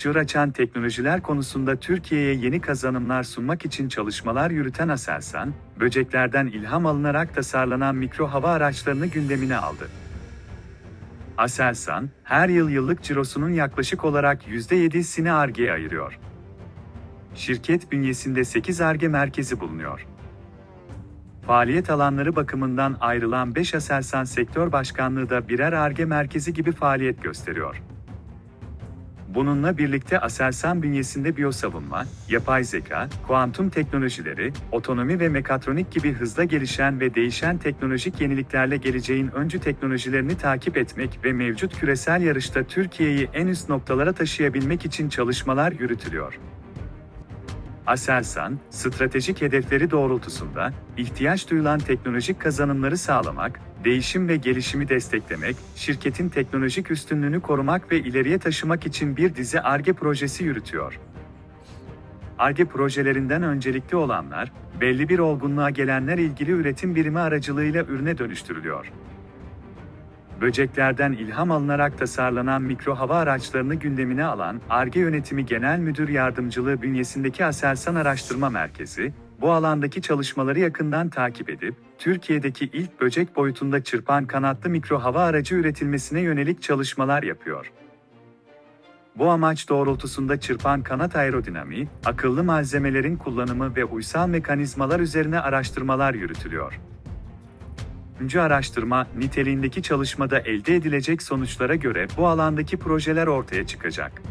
çığır açan teknolojiler konusunda Türkiye'ye yeni kazanımlar sunmak için çalışmalar yürüten Aselsan, böceklerden ilham alınarak tasarlanan mikro hava araçlarını gündemine aldı. Aselsan, her yıl yıllık cirosunun yaklaşık olarak %7'sini Ar-Ge'ye ayırıyor. Şirket bünyesinde 8 Ar-Ge merkezi bulunuyor. Faaliyet alanları bakımından ayrılan 5 Aselsan Sektör Başkanlığı da birer Ar-Ge merkezi gibi faaliyet gösteriyor. Bununla birlikte Aselsan bünyesinde biyosavunma, yapay zeka, kuantum teknolojileri, otonomi ve mekatronik gibi hızla gelişen ve değişen teknolojik yeniliklerle geleceğin öncü teknolojilerini takip etmek ve mevcut küresel yarışta Türkiye'yi en üst noktalara taşıyabilmek için çalışmalar yürütülüyor. Aselsan, stratejik hedefleri doğrultusunda ihtiyaç duyulan teknolojik kazanımları sağlamak, değişim ve gelişimi desteklemek, şirketin teknolojik üstünlüğünü korumak ve ileriye taşımak için bir dizi ARGE projesi yürütüyor. ARGE projelerinden öncelikli olanlar, belli bir olgunluğa gelenler ilgili üretim birimi aracılığıyla ürüne dönüştürülüyor. Böceklerden ilham alınarak tasarlanan mikro hava araçlarını gündemine alan ARGE Yönetimi Genel Müdür Yardımcılığı bünyesindeki Aselsan Araştırma Merkezi, bu alandaki çalışmaları yakından takip edip, Türkiye'deki ilk böcek boyutunda çırpan kanatlı mikro hava aracı üretilmesine yönelik çalışmalar yapıyor. Bu amaç doğrultusunda çırpan kanat aerodinamiği, akıllı malzemelerin kullanımı ve uysal mekanizmalar üzerine araştırmalar yürütülüyor. Araştırma, niteliğindeki çalışmada elde edilecek sonuçlara göre bu alandaki projeler ortaya çıkacak.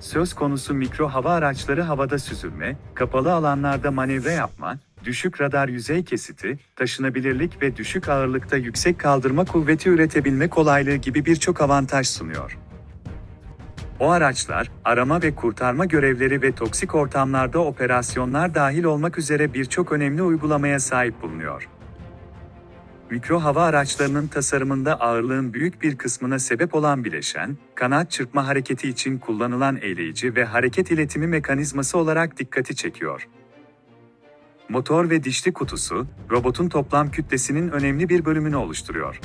Söz konusu mikro hava araçları havada süzülme, kapalı alanlarda manevra yapma, düşük radar yüzey kesiti, taşınabilirlik ve düşük ağırlıkta yüksek kaldırma kuvveti üretebilme kolaylığı gibi birçok avantaj sunuyor. O araçlar, arama ve kurtarma görevleri ve toksik ortamlarda operasyonlar dahil olmak üzere birçok önemli uygulamaya sahip bulunuyor. Mikro hava araçlarının tasarımında ağırlığın büyük bir kısmına sebep olan bileşen, kanat çırpma hareketi için kullanılan eğleyici ve hareket iletimi mekanizması olarak dikkati çekiyor. Motor ve dişli kutusu, robotun toplam kütlesinin önemli bir bölümünü oluşturuyor.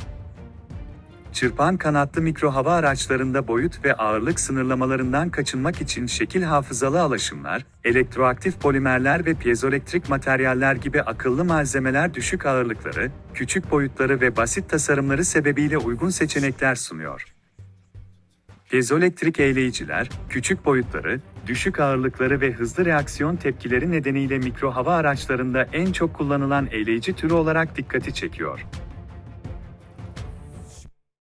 Çırpan kanatlı mikro hava araçlarında boyut ve ağırlık sınırlamalarından kaçınmak için şekil hafızalı alaşımlar, elektroaktif polimerler ve piezoelektrik materyaller gibi akıllı malzemeler düşük ağırlıkları, küçük boyutları ve basit tasarımları sebebiyle uygun seçenekler sunuyor. Piezoelektrik eğleyiciler, küçük boyutları, düşük ağırlıkları ve hızlı reaksiyon tepkileri nedeniyle mikro hava araçlarında en çok kullanılan eğleyici türü olarak dikkati çekiyor.